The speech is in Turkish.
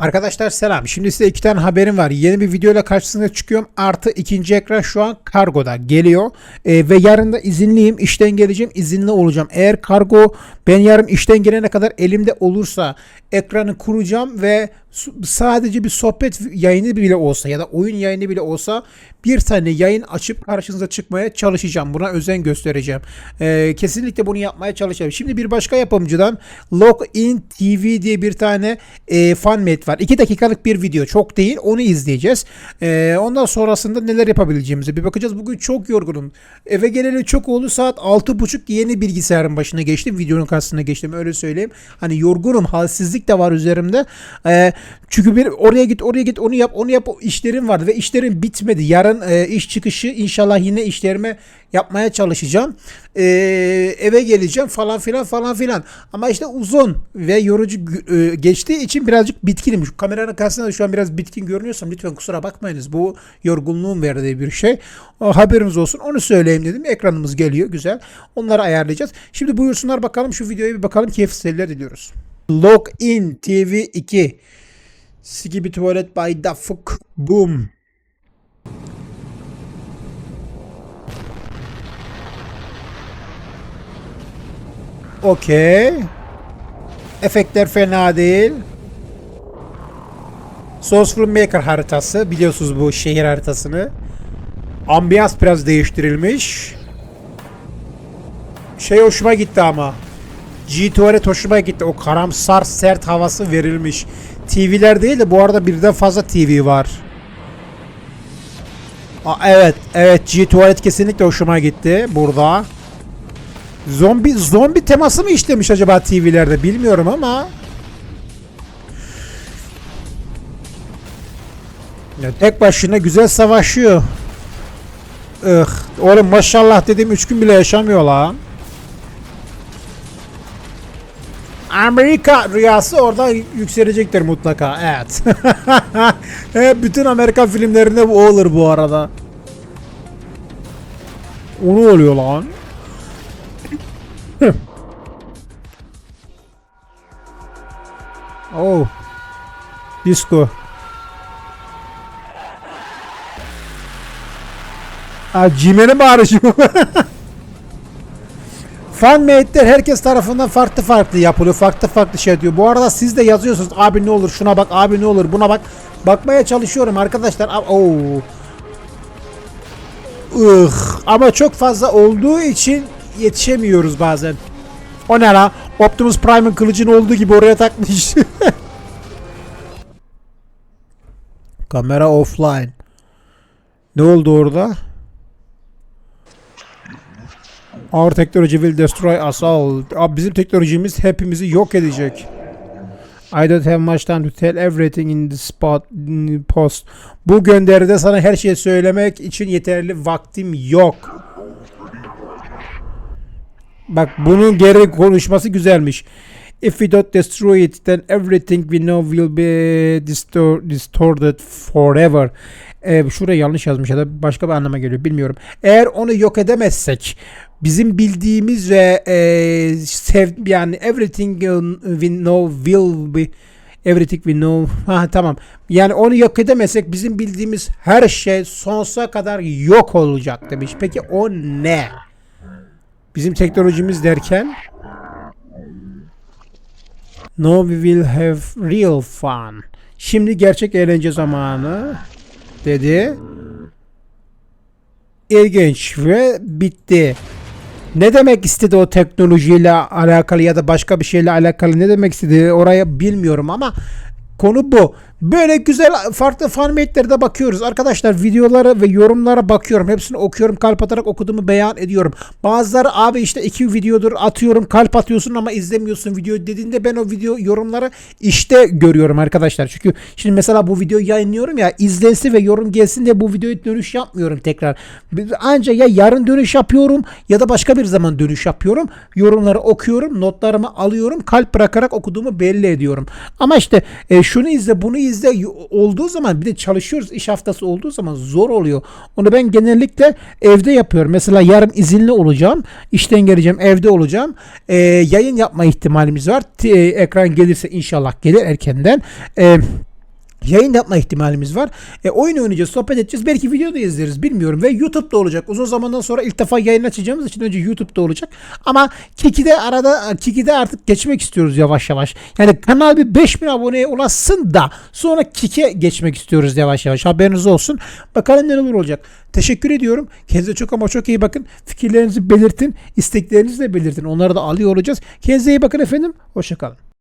Arkadaşlar selam. Şimdi size iki tane haberim var. Yeni bir videoyla karşınıza çıkıyorum. Artı ikinci ekran şu an kargoda geliyor. Ee, ve yarın da izinliyim. İşten geleceğim. izinli olacağım. Eğer kargo ben yarın işten gelene kadar elimde olursa ekranı kuracağım ve sadece bir sohbet yayını bile olsa ya da oyun yayını bile olsa bir tane yayın açıp karşınıza çıkmaya çalışacağım. Buna özen göstereceğim. Ee, kesinlikle bunu yapmaya çalışacağım. Şimdi bir başka yapımcıdan Login TV diye bir tane e, fanmade var. 2 dakikalık bir video. Çok değil. Onu izleyeceğiz. Ee, ondan sonrasında neler yapabileceğimize bir bakacağız. Bugün çok yorgunum. Eve geleli çok oldu. Saat 6.30 yeni bilgisayarın başına geçtim. Videonun karşısına geçtim. Öyle söyleyeyim. Hani yorgunum. Halsizlik de var üzerimde. Ee, çünkü bir oraya git oraya git onu yap onu yap işlerim vardı ve işlerim bitmedi. Yarın e, iş çıkışı inşallah yine işlerime yapmaya çalışacağım. Ee, eve geleceğim falan filan falan filan. Ama işte uzun ve yorucu e, geçtiği için birazcık bitkinim. Şu kameranın karşısında da şu an biraz bitkin görünüyorsam lütfen kusura bakmayınız. Bu yorgunluğun verdiği bir şey. O, haberiniz olsun. Onu söyleyeyim dedim. Ekranımız geliyor. Güzel. Onları ayarlayacağız. Şimdi buyursunlar bakalım şu videoya bir bakalım. Keyifli seyirler diliyoruz. Login TV 2 Skibi tuvalet by fuck boom. Okey. Efektler fena değil. Sourceful Maker haritası. Biliyorsunuz bu şehir haritasını. Ambiyans biraz değiştirilmiş. Şey hoşuma gitti ama. G tuvalet hoşuma gitti. O karamsar sert havası verilmiş. TV'ler değil de bu arada birden fazla TV var. Aa, evet, evet G tuvalet kesinlikle hoşuma gitti burada. Zombi zombi teması mı işlemiş acaba TV'lerde bilmiyorum ama. Ya tek başına güzel savaşıyor. Ih, oğlum maşallah dediğim 3 gün bile yaşamıyor lan. Amerika rüyası orada yükselecektir mutlaka. Evet. Bütün Amerikan filmlerinde bu olur bu arada. O ne oluyor lan? oh. Disco. Ha Cimen'e bağırışı bu. Fanmade'ler herkes tarafından farklı farklı yapılıyor. Farklı farklı şey diyor. Bu arada siz de yazıyorsunuz. Abi ne olur şuna bak. Abi ne olur buna bak. Bakmaya çalışıyorum arkadaşlar. Oo. Ih, ama çok fazla olduğu için yetişemiyoruz bazen. O ne la? Optimus Prime'ın kılıcını olduğu gibi oraya takmış. Kamera offline. Ne oldu orada? Our technology will destroy us all. Abi bizim teknolojimiz hepimizi yok edecek. I don't have much time to tell everything in the spot in the post. Bu gönderide sana her şeyi söylemek için yeterli vaktim yok. Bak bunun geri konuşması güzelmiş. If we don't destroy it, then everything we know will be distor- distorted forever. Ee, şuraya yanlış yazmış ya da başka bir anlama geliyor bilmiyorum. Eğer onu yok edemezsek bizim bildiğimiz ve e, sev yani everything we know will be everything we know ha tamam yani onu yok edemezsek bizim bildiğimiz her şey sonsuza kadar yok olacak demiş. Peki o ne? Bizim teknolojimiz derken No we will have real fun. Şimdi gerçek eğlence zamanı dedi. İlginç ve bitti. Ne demek istedi o teknolojiyle alakalı ya da başka bir şeyle alakalı ne demek istedi oraya bilmiyorum ama konu bu. Böyle güzel farklı fanmate'lere bakıyoruz. Arkadaşlar videolara ve yorumlara bakıyorum. Hepsini okuyorum. Kalp atarak okuduğumu beyan ediyorum. Bazıları abi işte iki videodur atıyorum. Kalp atıyorsun ama izlemiyorsun video dediğinde ben o video yorumları işte görüyorum arkadaşlar. Çünkü şimdi mesela bu videoyu yayınlıyorum ya izlensin ve yorum gelsin diye bu videoya dönüş yapmıyorum tekrar. Anca ya yarın dönüş yapıyorum ya da başka bir zaman dönüş yapıyorum. Yorumları okuyorum. Notlarımı alıyorum. Kalp bırakarak okuduğumu belli ediyorum. Ama işte e, şunu izle bunu izle y- olduğu zaman bir de çalışıyoruz iş haftası olduğu zaman zor oluyor. Onu ben genellikle evde yapıyorum. Mesela yarın izinli olacağım. işten geleceğim evde olacağım. E, yayın yapma ihtimalimiz var. T- e, ekran gelirse inşallah gelir erkenden. E, yayın yapma ihtimalimiz var. E, oyun oynayacağız, sohbet edeceğiz. Belki video da izleriz bilmiyorum. Ve YouTube'da olacak. Uzun zamandan sonra ilk defa yayın açacağımız için önce YouTube'da olacak. Ama Kiki'de arada Kiki'de artık geçmek istiyoruz yavaş yavaş. Yani kanal bir 5000 aboneye ulaşsın da sonra Kik'e geçmek istiyoruz yavaş yavaş. Haberiniz olsun. Bakalım neler olacak. Teşekkür ediyorum. Kendinize çok ama çok iyi bakın. Fikirlerinizi belirtin. isteklerinizi de belirtin. Onları da alıyor olacağız. Kendinize iyi bakın efendim. Hoşçakalın.